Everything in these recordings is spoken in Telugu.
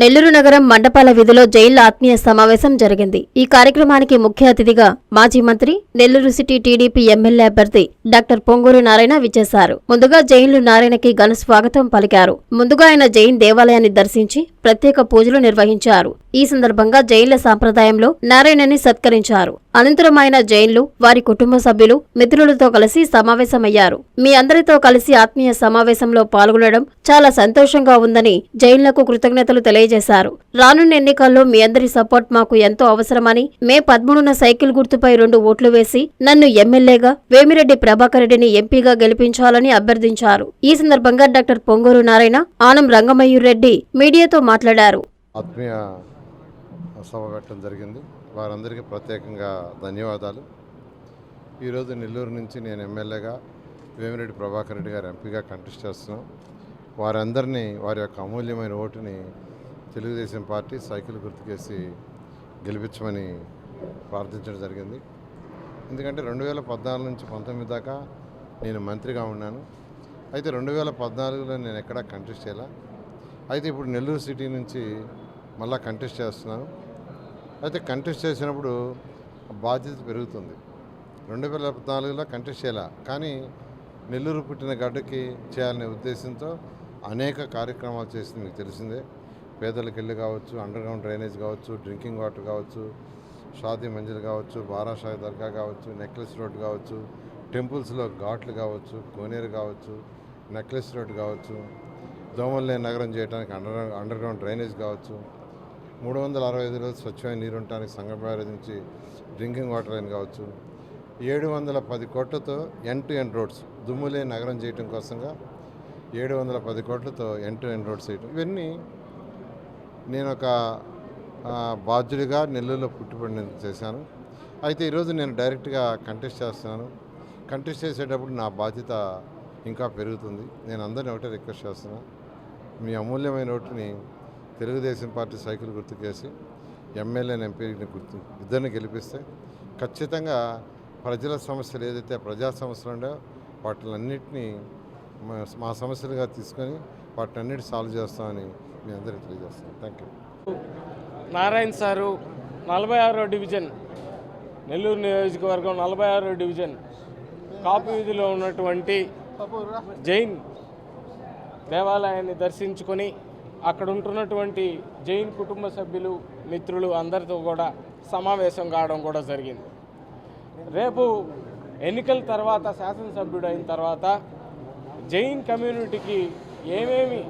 నెల్లూరు నగరం మండపాల వీధిలో జైళ్ళ ఆత్మీయ సమావేశం జరిగింది. ఈ కార్యక్రమానికి ముఖ్య అతిథిగా మాజీ మంత్రి నెల్లూరు సిటీ టీడీపీ ఎమ్మెల్యే అభ్యర్థి డాక్టర్ పొంగూరు నారాయణ విచ్చేశారు. ముందుగా జైన్లు నారాయణకి ఘన స్వాగతం పలికారు. ముందుగా ఆయన జైన్ దేవాలయాన్ని దర్శించి ప్రత్యేక పూజలు నిర్వహించారు. ఈ సందర్భంగా జైన్ల సాంప్రదాయంలో నారాయణని సత్కరించారు. అనంతరం ఆయన జైన్లు వారి కుటుంబ సభ్యులు మిత్రులతో కలిసి సమావేశమయ్యారు. మీ అందరితో కలిసి ఆత్మీయ సమావేశంలో పాల్గొనడం చాలా సంతోషంగా ఉందని జైన్లకు కృతజ్ఞతలు తెలియజేశారు. రానున్న ఎన్నికల్లో మీ అందరి సపోర్ట్ మాకు ఎంతో అవసరమని మే పదమూడున సైకిల్ గుర్తుపై రెండు ఓట్లు వేసి నన్ను ఎమ్మెల్యేగా వేమిరెడ్డి ప్రభాకర్ రెడ్డిని ఎంపీగా గెలిపించాలని అభ్యర్థించారు. ఈ సందర్భంగా డాక్టర్ పొంగూరు నారాయణ ఆనం రంగమయూర్ రెడ్డి మీడియాతో మాట్లాడారు ఆత్మీయ సభ పెట్టడం జరిగింది. వారందరికీ ప్రత్యేకంగా ధన్యవాదాలు. ఈరోజు నెల్లూరు నుంచి నేను ఎమ్మెల్యేగా వేమిరెడ్డి ప్రభాకర్ రెడ్డి గారు ఎంపీగా కంటెస్ట్ చేస్తున్నాం. వారందరినీ వారి యొక్క అమూల్యమైన ఓటుని తెలుగుదేశం పార్టీ సైకిల్ గుర్తుకేసి గెలిపించమని ప్రార్థించడం జరిగింది. ఎందుకంటే రెండు వేల పద్నాలుగు నుంచి పంతొమ్మిది దాకా నేను మంత్రిగా ఉన్నాను. అయితే రెండు వేల పద్నాలుగులో నేను ఎక్కడా కంటెస్ట్ చేయాల. అయితే ఇప్పుడు నెల్లూరు సిటీ నుంచి మళ్ళా కంటెస్ట్ చేస్తున్నాను. అయితే కంటెస్ట్ చేసినప్పుడు బాధ్యత పెరుగుతుంది. రెండు వేల పద్నాలుగులో కంటెస్ట్ చేయాల? కానీ నెల్లూరు పుట్టిన గడ్డకి చేయాలనే ఉద్దేశంతో అనేక కార్యక్రమాలు చేసింది మీకు తెలిసిందే. పేదలకు ఇల్లు కావచ్చు అండర్ గ్రౌండ్ డ్రైనేజ్ కావచ్చు డ్రింకింగ్ వాటర్ కావచ్చు షాదీ మంజిల్ కావచ్చు బారాషాయి దర్గా కావచ్చు నెక్లెస్ రోడ్ కావచ్చు టెంపుల్స్లో ఘాట్లు కావచ్చు కోనేరు కావచ్చు నెక్లెస్ రోడ్ కావచ్చు దోమల్నే నగరం చేయడానికి అండర్ అండర్ గ్రౌండ్ డ్రైనేజ్ కావచ్చు. మూడు వందల అరవై ఐదు రోజులు స్వచ్ఛమైన నీరు ఉండటానికి సంగం బ్యారేజ్ నుంచి డ్రింకింగ్ వాటర్ లైన్ కావచ్చు. ఏడు వందల పది కోట్లతో ఎన్ టు ఎన్ రోడ్స్ దుమ్ములే నగరం చేయటం కోసంగా ఏడు వందల పది కోట్లతో ఎన్ టు ఎన్ రోడ్స్ చేయటం. ఇవన్నీ నేను ఒక బాధ్యుడిగా నెల్లూరులో పుట్టుబడి చేశాను. అయితే ఈరోజు నేను డైరెక్ట్గా కంటెస్ట్ చేస్తున్నాను. కంటెస్ట్ చేసేటప్పుడు నా బాధ్యత ఇంకా పెరుగుతుంది. నేను అందరిని ఒకటే రిక్వెస్ట్ చేస్తున్నా. మీ అమూల్యమైన ఓటుని తెలుగుదేశం పార్టీ సైకిల్ గుర్తుకేసి ఎమ్మెల్యేని ఎంపీని గుర్తు ఇద్దరిని గెలిపిస్తే ఖచ్చితంగా ప్రజల సమస్యలు ఏదైతే ప్రజా సమస్యలు ఉండో వాటిలన్నింటినీ మా- మా సమస్యలుగా తీసుకొని వాటిని అన్నిటి సాల్వ్ చేస్తామని మీ అందరికీ తెలియజేస్తాను. Thank you. నారాయణ సారు నలభై ఆరో డివిజన్ నెల్లూరు నియోజకవర్గం నలభై ఆరో డివిజన్ కాపు వీధిలో ఉన్నటువంటి జైన్ దేవాలయాన్ని దర్శించుకొని అక్కడ ఉంటున్నటువంటి జైన్ కుటుంబ సభ్యులు మిత్రులు అందరితో కూడా సమావేశం కావడం కూడా జరిగింది. రేపు ఎన్నికల తర్వాత శాసనసభ్యుడు అయిన తర్వాత జైన్ కమ్యూనిటీకి ఏమేమి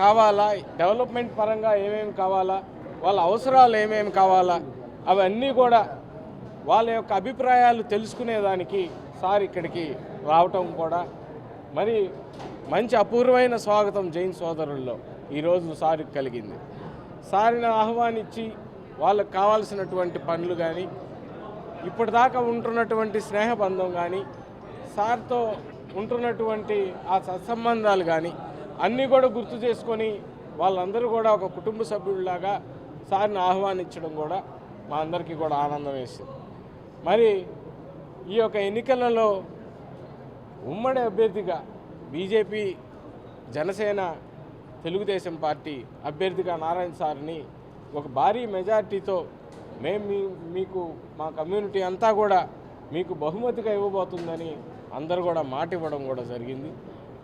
కావాలా డెవలప్మెంట్ పరంగా ఏమేమి కావాలా వాళ్ళ అవసరాలు ఏమేమి కావాలా అవన్నీ కూడా వాళ్ళ యొక్క అభిప్రాయాలు తెలుసుకునేదానికి సార్ ఇక్కడికి రావటం కూడా మరి మంచి అపూర్వమైన స్వాగతం జైన్ సోదరుల్లో ఈరోజు సారికి కలిగింది. సారిని ఆహ్వానించి వాళ్ళకి కావాల్సినటువంటి పనులు కానీ ఇప్పటిదాకా ఉంటున్నటువంటి స్నేహబంధం కానీ సార్తో ఉంటున్నటువంటి ఆ సత్సంబంధాలు కానీ అన్నీ కూడా గుర్తు చేసుకొని వాళ్ళందరూ కూడా ఒక కుటుంబ సభ్యుడిలాగా సార్ని ఆహ్వానించడం కూడా మా అందరికీ కూడా ఆనందం వేసింది. మరి ఈ యొక్క ఎన్నికలలో ఉమ్మడి అభ్యర్థిగా బీజేపీ జనసేన తెలుగుదేశం పార్టీ అభ్యర్థిగా నారాయణ సార్ని ఒక భారీ మెజార్టీతో మేము మీ మీకు మా కమ్యూనిటీ అంతా కూడా మీకు బహుమతిగా ఇవ్వబోతుందని అందరూ కూడా మాట ఇవ్వడం కూడా జరిగింది.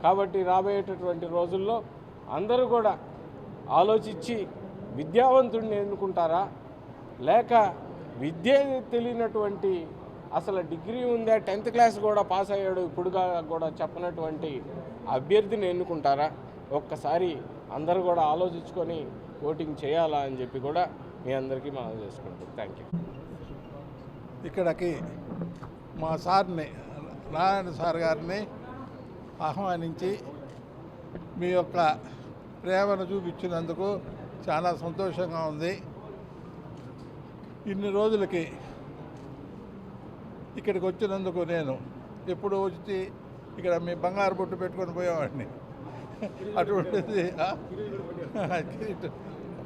కాబట్టి రాబోయేటటువంటి రోజుల్లో అందరూ కూడా ఆలోచించి విద్యావంతుడిని ఎన్నుకుంటారా? లేక విద్య తెలియనటువంటి అసలు డిగ్రీ ఉందా? టెన్త్ క్లాస్ కూడా పాస్ అయ్యాడు. ఇప్పుడుగా కూడా చెప్పనటువంటి అభ్యర్థిని ఎన్నుకుంటారా? ఒక్కసారి అందరూ కూడా ఆలోచించుకొని ఓటింగ్ చేయాలా అని చెప్పి కూడా మీ అందరికీ మనం చేసుకుంటాం. థ్యాంక్ యూ ఇక్కడికి మా సార్ని నారాయణ సార్ గారిని ఆహ్వానించి మీ యొక్క ప్రేమను చూపించినందుకు చాలా సంతోషంగా ఉంది. ఇన్ని రోజులకి ఇక్కడికి వచ్చినందుకు నేను ఎప్పుడు వచ్చి ఇక్కడ మీ బంగారు బొట్టు పెట్టుకొని పోయేవాడిని. అటువంటిది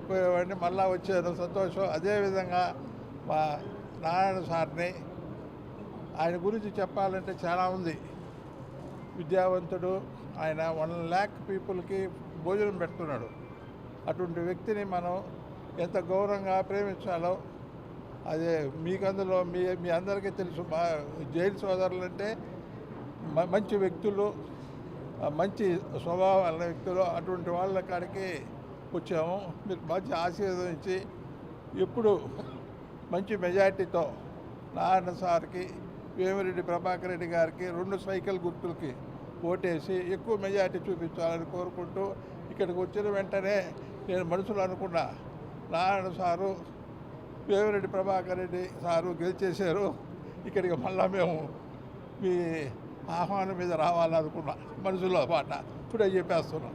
పోయేవాడిని మళ్ళా వచ్చాను సంతోషం. అదేవిధంగా మా నారాయణ సార్ని ఆయన గురించి చెప్పాలంటే చాలా ఉంది. విద్యావంతుడు ఆయన వన్ ల్యాక్ పీపుల్కి భోజనం పెడుతున్నాడు. అటువంటి వ్యక్తిని మనం ఎంత గౌరవంగా ప్రేమించాలో అదే మీకు అందులో మీ మీ అందరికీ తెలుసు మా జైలు సోదరులు అంటే మంచి వ్యక్తులు మంచి స్వభావం ఉన్న వ్యక్తులు. అటువంటి వాళ్ళ కాడికి వచ్చాము. మీరు మంచి ఆశీర్వదించి ఇప్పుడు మంచి మెజార్టీతో నారాయణ సార్కి వేమిరెడ్డి ప్రభాకర్ రెడ్డి గారికి రెండు సైకిల్ గుర్తులకి ఓటేసి ఎక్కువ మెజార్టీ చూపించాలని కోరుకుంటూ ఇక్కడికి వచ్చిన వెంటనే నేను మనసులో అనుకున్నా నారాయణ సారు వేమిరెడ్డి ప్రభాకర్ రెడ్డి సారు గెలిచేశారు. ఇక్కడికి మళ్ళా మేము మీ ఆహ్వానం మీద రావాలనుకున్నా మనుషుల్లో పాట ఇప్పుడే చెప్పేస్తున్నాం.